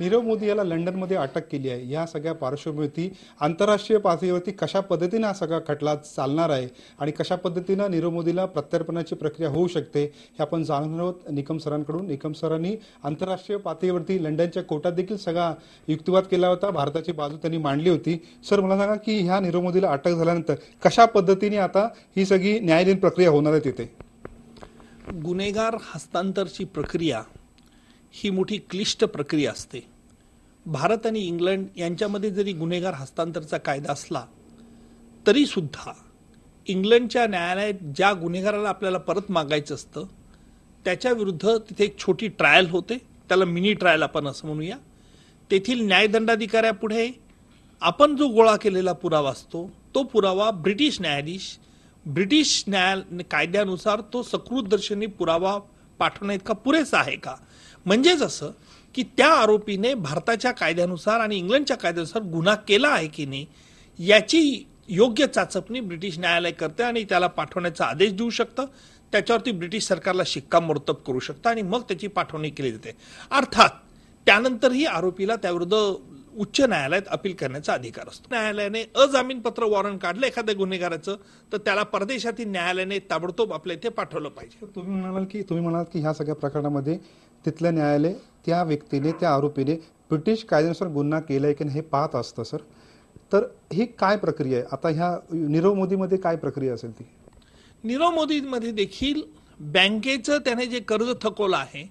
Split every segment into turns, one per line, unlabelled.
नीरव मोदी याला लंडनमध्ये अटक केली आहे. या सगळ्या पार्श्वभूमीवरती आंतरराष्ट्रीय पातळीवरती कशा पद्धतीने हा सगळा खटला चालणार आहे आणि कशा पद्धतीनं नीरव मोदीला प्रत्यार्पणाची प्रक्रिया होऊ शकते हे आपण जाणून आहोत निकम सरांकडून. निकम सरांनी आंतरराष्ट्रीय पातळीवरती लंडनच्या कोर्टात देखील सगळा युक्तिवाद केला होता भारताची बाजू त्यांनी मांडली होती. सर मला सांगा की ह्या नीरव मोदीला अटक झाल्यानंतर कशा पद्धतीने आता ही सगळी न्यायालयीन प्रक्रिया होणार आहे तिथे?
गुन्हेगार हस्तांतरची प्रक्रिया ही मोठी क्लिष्ट प्रक्रिया असते. भारत आणि इंग्लंड यांच्यामध्ये जरी गुन्हेगार हस्तांतरचा कायदा असला तरी सुद्धा इंग्लंडच्या न्यायालयात ज्या गुन्हेगाराला आपल्याला परत मागायचं असतं त्याच्या विरुद्ध तिथे एक छोटी ट्रायल होते. त्याला मिनी ट्रायल आपण असं म्हणूया. तेथील न्यायदंडाधिकाऱ्यापुढे आपण जो गोळा केलेला पुरावा असतो तो पुरावा ब्रिटिश न्यायाधीश ब्रिटिश न्याय कायद्यानुसार तो सकृतदर्शनी पुरावा पाठवण्या इतका पुरेसा आहे का? म्हणजेच असं की त्या आरोपीने भारताच्या कायद्यानुसार आणि इंग्लंडच्या कायद्यानुसार गुन्हा केला आहे की नाही याची योग्य चाचपणी ब्रिटिश न्यायालय करते आणि त्याला पाठवण्याचा आदेश देऊ शकतं. त्याच्यावरती ब्रिटिश सरकारला शिक्कामोर्तब करू शकतं आणि मग त्याची पाठवणी केली जाते. अर्थात त्यानंतरही आरोपीला त्याविरुद्ध उच्च न्यायालयात अपील करण्याचा अधिकार असतो. न्यायालयाने अजामीनपत्र वॉरंट काढलं एखाद्या गुन्हेगाराचं तर त्याला परदेशातील न्यायालयाने ताबडतोब आपल्या इथे पाठवलं पाहिजे.
तुम्ही म्हणाल की तुम्ही म्हणाल की ह्या सगळ्या प्रकरणामध्ये तिथलं न्यायालय त्या व्यक्तीने त्या आरोपीने ब्रिटिश कायद्यानुसार गुन्हा केलाय की नाही हे पाहत असतं सर. तर ही काय प्रक्रिया आहे? आता ह्या नीरव मोदीमध्ये काय प्रक्रिया असेल ती?
नीरव मोदीमध्ये देखील बँकेचं त्याने जे कर्ज थकवलं आहे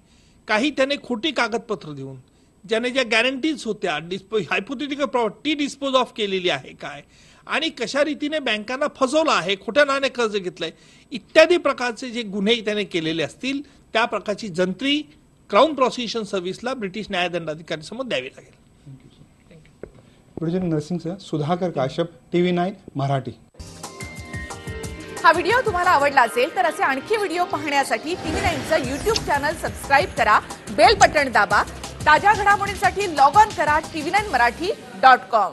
काही त्याने खोटी कागदपत्र देऊन ज्याने ज्या गॅरंटीज होत्या डिस्पो हायपोथेटिकल प्रॉपर्टी डिस्पोज ऑफ केलेली आहे काय? आणि कशा रीतीने बँकांना फसवलं आहे खोट्या नावाने कर्ज घेतलंय इत्यादी प्रकारचे जे गुन्हे त्याने केलेले असतील त्या प्रकारची जंत्री क्राऊन प्रॉसिक्युशन सर्व्हिसला ब्रिटिश न्यायदंडाधिकाऱ्यांसमोर द्यावी लागेल.
ब्रिजन नर्सिंगचं Sudhakar Kashyap T V nine Marathi.
हा व्हिडिओ तुम्हाला आवडला असेल तर असे आणखी व्हिडिओ पाहण्यासाठी टीव्ही नाईनचं युट्यूब चॅनल सबस्क्राईब करा बेल बटण दाबा ताज्या घडामोडींसाठी लॉग ऑन करा TV nine Marathi dot com